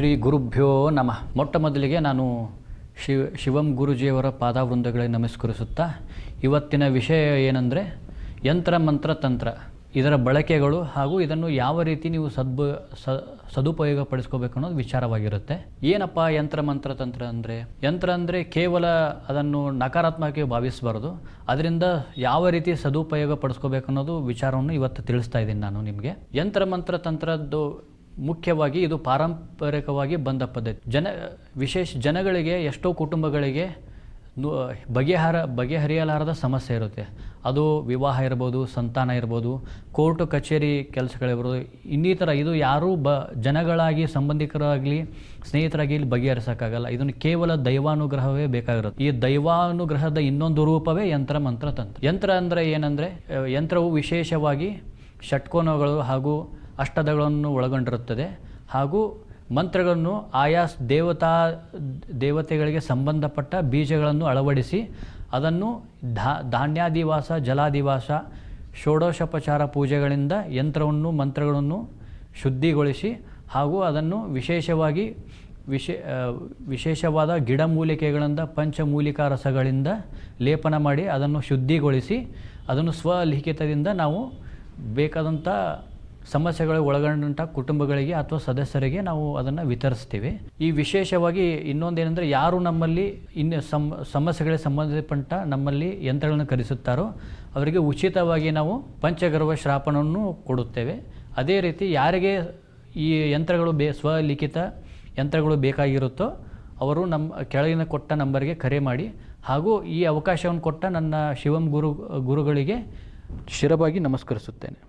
ಶ್ರೀ ಗುರುಭ್ಯೋ ನಮಃ. ಮೊಟ್ಟ ಮೊದಲಿಗೆ ನಾನು ಶಿವ ಶಿವಂ ಗುರುಜಿಯವರ ಪಾದವೃಂದಗಳಿಗೆ ನಮಸ್ಕರಿಸುತ್ತಾ, ಇವತ್ತಿನ ವಿಷಯ ಏನಂದರೆ ಯಂತ್ರ, ಮಂತ್ರ, ತಂತ್ರ. ಇದರ ಬಳಕೆಗಳು ಹಾಗೂ ಇದನ್ನು ಯಾವ ರೀತಿ ನೀವು ಸದ್ಬ, ಸ, ಸದುಪಯೋಗ ಪಡಿಸ್ಕೋಬೇಕು ಅನ್ನೋದು ವಿಚಾರವಾಗಿರುತ್ತೆ. ಏನಪ್ಪ ಯಂತ್ರ, ಮಂತ್ರ, ತಂತ್ರ ಅಂದರೆ? ಯಂತ್ರ ಅಂದರೆ ಕೇವಲ ಅದನ್ನು ನಕಾರಾತ್ಮಕವಾಗಿ ಭಾವಿಸಬಾರ್ದು. ಅದರಿಂದ ಯಾವ ರೀತಿ ಸದುಪಯೋಗ ಪಡಿಸ್ಕೋಬೇಕು ಅನ್ನೋದು ವಿಚಾರವನ್ನು ಇವತ್ತು ತಿಳಿಸ್ತಾ ಇದ್ದೀನಿ ನಾನು ನಿಮಗೆ. ಯಂತ್ರ, ಮಂತ್ರ, ತಂತ್ರದ್ದು ಮುಖ್ಯವಾಗಿ ಇದು ಪಾರಂಪರಿಕವಾಗಿ ಬಂದ ಪದ್ಧತಿ. ಜನ, ವಿಶೇಷ ಜನಗಳಿಗೆ, ಎಷ್ಟೋ ಕುಟುಂಬಗಳಿಗೆ ಬಗೆಹರ, ಬಗೆಹರಿಯಲಾರದ ಸಮಸ್ಯೆ ಇರುತ್ತೆ. ಅದು ವಿವಾಹ ಇರ್ಬೋದು, ಸಂತಾನ ಇರ್ಬೋದು, ಕೋರ್ಟು, ಕಚೇರಿ ಕೆಲಸಗಳಿರ್ಬೋದು ಇನ್ನಿತರ, ಇದು ಯಾರೂ ಬ, ಜನಗಳಾಗಿ, ಸಂಬಂಧಿಕರಾಗಲಿ, ಸ್ನೇಹಿತರಾಗಿ ಇಲ್ಲಿ ಬಗೆಹರಿಸೋಕ್ಕಾಗಲ್ಲ. ಇದನ್ನು ಕೇವಲ ದೈವಾನುಗ್ರಹವೇ ಬೇಕಾಗಿರುತ್ತೆ. ಈ ದೈವಾನುಗ್ರಹದ ಇನ್ನೊಂದು ರೂಪವೇ ಯಂತ್ರ, ಮಂತ್ರ, ತಂತ್ರ. ಯಂತ್ರ ಅಂದರೆ ಏನಂದರೆ, ಯಂತ್ರವು ವಿಶೇಷವಾಗಿ ಷಟ್ಕೋನಗಳು ಹಾಗೂ ಅಷ್ಟದಗಳನ್ನು ಒಳಗೊಂಡಿರುತ್ತದೆ. ಹಾಗೂ ಮಂತ್ರಗಳನ್ನು ಆಯಾ ದೇವತಾ, ದೇವತೆಗಳಿಗೆ ಸಂಬಂಧಪಟ್ಟ ಬೀಜಗಳನ್ನು ಅಳವಡಿಸಿ ಅದನ್ನು ಧಾ, ಧಾನ್ಯಾದಿವಾಸ, ಜಲಾದಿವಾಸ, ಷೋಡಶೋಪಚಾರ ಪೂಜೆಗಳಿಂದ ಯಂತ್ರವನ್ನು, ಮಂತ್ರಗಳನ್ನು ಶುದ್ಧಿಗೊಳಿಸಿ ಹಾಗೂ ಅದನ್ನು ವಿಶೇಷವಾಗಿ ವಿಶೇ ವಿಶೇಷವಾದ ಗಿಡಮೂಲಿಕೆಗಳಿಂದ, ಪಂಚಮೂಲಿಕಾ ರಸಗಳಿಂದ ಲೇಪನ ಮಾಡಿ ಅದನ್ನು ಶುದ್ಧಿಗೊಳಿಸಿ ಅದನ್ನು ಸ್ವಲಿಖಿತದಿಂದ ನಾವು ಬೇಕಾದಂಥ ಸಮಸ್ಯೆಗಳಿಗೆ ಒಳಗೊಂಡಂಥ ಕುಟುಂಬಗಳಿಗೆ ಅಥವಾ ಸದಸ್ಯರಿಗೆ ನಾವು ಅದನ್ನು ವಿತರಿಸ್ತೀವಿ. ಈ ವಿಶೇಷವಾಗಿ ಇನ್ನೊಂದೇನೆಂದರೆ ಯಾರು ನಮ್ಮಲ್ಲಿ ಇನ್ನು ಸಮ್ ಸಮಸ್ಯೆಗಳಿಗೆ ಸಂಬಂಧಪಟ್ಟ ನಮ್ಮಲ್ಲಿ ಯಂತ್ರಗಳನ್ನು ಕರೆಸುತ್ತಾರೋ ಅವರಿಗೆ ಉಚಿತವಾಗಿ ನಾವು ಪಂಚಗರ್ವ ಶ್ರಾಪನವನ್ನು ಕೊಡುತ್ತೇವೆ. ಅದೇ ರೀತಿ ಯಾರಿಗೆ ಈ ಯಂತ್ರಗಳು ಬೇ, ಸ್ವಲಿಖಿತ ಯಂತ್ರಗಳು ಬೇಕಾಗಿರುತ್ತೋ ಅವರು ನಮ್ಮ ಕೆಳಗಿನ ಕೊಟ್ಟ ನಂಬರ್ಗೆ ಕರೆ ಮಾಡಿ ಹಾಗೂ ಈ ಅವಕಾಶವನ್ನು ಕೊಟ್ಟ ನನ್ನ ಶಿವಂ ಗುರು, ಗುರುಗಳಿಗೆ ಶಿರವಾಗಿ ನಮಸ್ಕರಿಸುತ್ತೇನೆ.